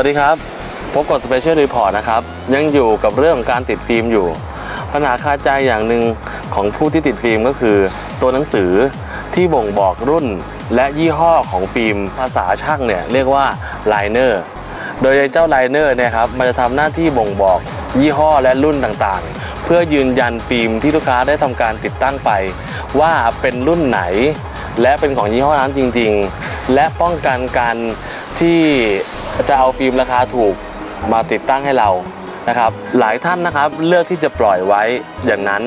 วัสดีครับ พบกับสเปเชียลรีพอร์ตนะครับ ยังอยู่กับเรื่องของการติดฟิล์มอยู่ ปัญหาคาใจอย่างหนึ่งของผู้ที่ติดฟิล์มก็คือ ตัวหนังสือที่บ่งบอกรุ่นและยี่ห้อของฟิล์ม ภาษาช่างเนี่ยเรียกว่าไลเนอร์โดยเจ้าไลเนอร์เนี่ยครับมันจะทำหน้าที่บ่งบอกยี่ห้อและรุ่นต่างๆ เพื่อยืนยันฟิล์มที่ลูกค้าได้ทำการติดตั้งไป ว่าเป็นรุ่นไหน และเป็นของยี่ห้อนั้นจริง ๆ และป้องกันการที่ จะเอาฟิล์มราคาถูกมาติดตั้งให้เรานะครับ หลายท่านนะครับเลือกที่จะปล่อยไว้อย่างนั้น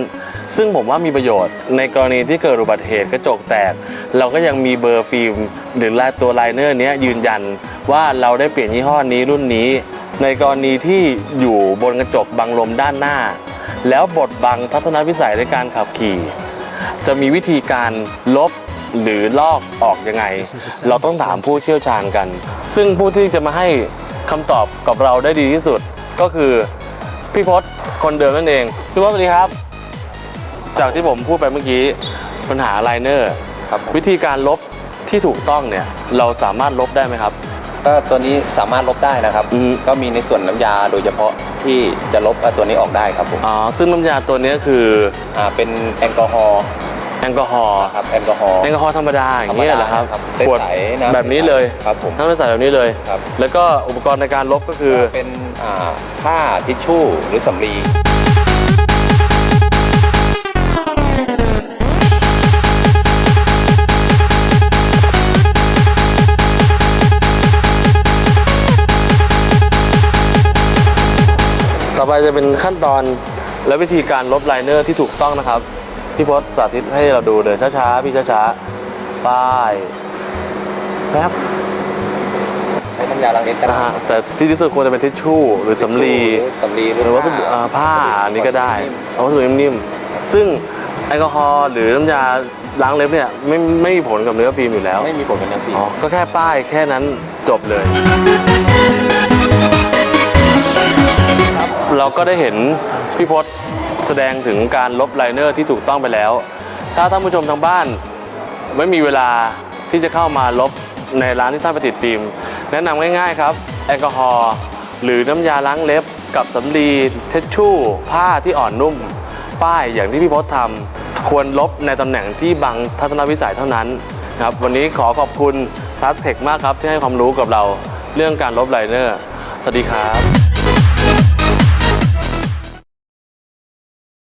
ซึ่งผมว่ามีประโยชน์ ในกรณีที่เกิดอุบัติเหตุกระจกแตก เราก็ยังมีเบอร์ฟิล์ม หรือลายตัวไลเนอร์นี้ยยืนยันว่าเราได้เปลี่ยนยี่ห้อนี้รุ่นนี้ ในกรณีที่อยู่บนกระจกบังลมด้านหน้า แล้วบดบังทัศนวิสัยในการขับขี่ จะมีวิธีการลบ หรือลอกออกยังไง เราต้องถามผู้เชี่ยวชาญกัน ซึ่งผู้ที่จะมาให้คำตอบกับเราได้ดีที่สุดก็คือพี่พศคนเดิมนั่นเองพี่พศสวัสดีครับ จากที่ผมพูดไปเมื่อกี้ปัญหาไลเนอร์ครับผมวิธีการลบที่ถูกต้องเนี่ยเราสามารถลบได้ไหมครับก็ตัวนี้สามารถลบได้นะครับอืมก็มีในส่วนน้ำยาโดยเฉพาะที่จะลบเอาตัวนี้ออกได้ครับผมอ๋อซึ่งน้ำยาตัวนี้คืออ่าเป็นแอลกอฮอล์ แอลกอฮอล์ครับแอลกอฮอล์แอลกอฮอล์ธรรมดาอย่างนี้ยเหรอครับขขววดดใสๆำแบบนี้เลยครับผมน้ำใสแบบนี้เลยครับแล้วก็อุปกรณ์ในการลบก็คือเป็นอ่าผ้าทิชชู่หรือสำลีต่อไปจะเป็นขั้นตอนและวิธีการลบไลเนอร์ที่ถูกต้องนะครับ พี่พศสาธิตให้เราดูเลยช้าๆ พี่ช้าๆ ป้ายแป๊บใช้น้ำยาล้างเล็บก็นะได้ฮะแต่ที่ดีที่สุดควรจะเป็นทิชชู่หรือสำลีหรือสำลีหรือวัสดุอ่าผ้าอันนี้ก็ได้เอาวัสดุนิ่มๆ ซึ่งแอลกอฮอล์หรือน้ำยาล้างเล็บเนี่ยไม่ไม่มีผลกับเนื้อฟิล์มอยู่แล้ว ไม่มีผลกับน้ำสีอ๋อ ก็แค่ป้ายแค่นั้นจบเลยครับเราก็ได้เห็นพี่พศ แสดงถึงการลบไลเนอร์ที่ถูกต้องไปแล้ว ถ้าท่านผู้ชมทางบ้าน ไม่มีเวลาที่จะเข้ามาลบในร้านที่ท่านไปติดฟิล์ม แนะนำง่ายๆครับ แอลกอฮอล์หรือน้ำยาล้างเล็บ กับสำลีเทชชู่ ผ้าที่อ่อนนุ่ม ป้ายอย่างที่พี่พศทำควรลบในตำแหน่งที่บังทัศนวิสัยเท่านั้นครับวันนี้ขอขอบคุณทัสเทคมากครับที่ให้ความรู้กับเรา เรื่องการลบไลเนอร์ สวัสดีครับ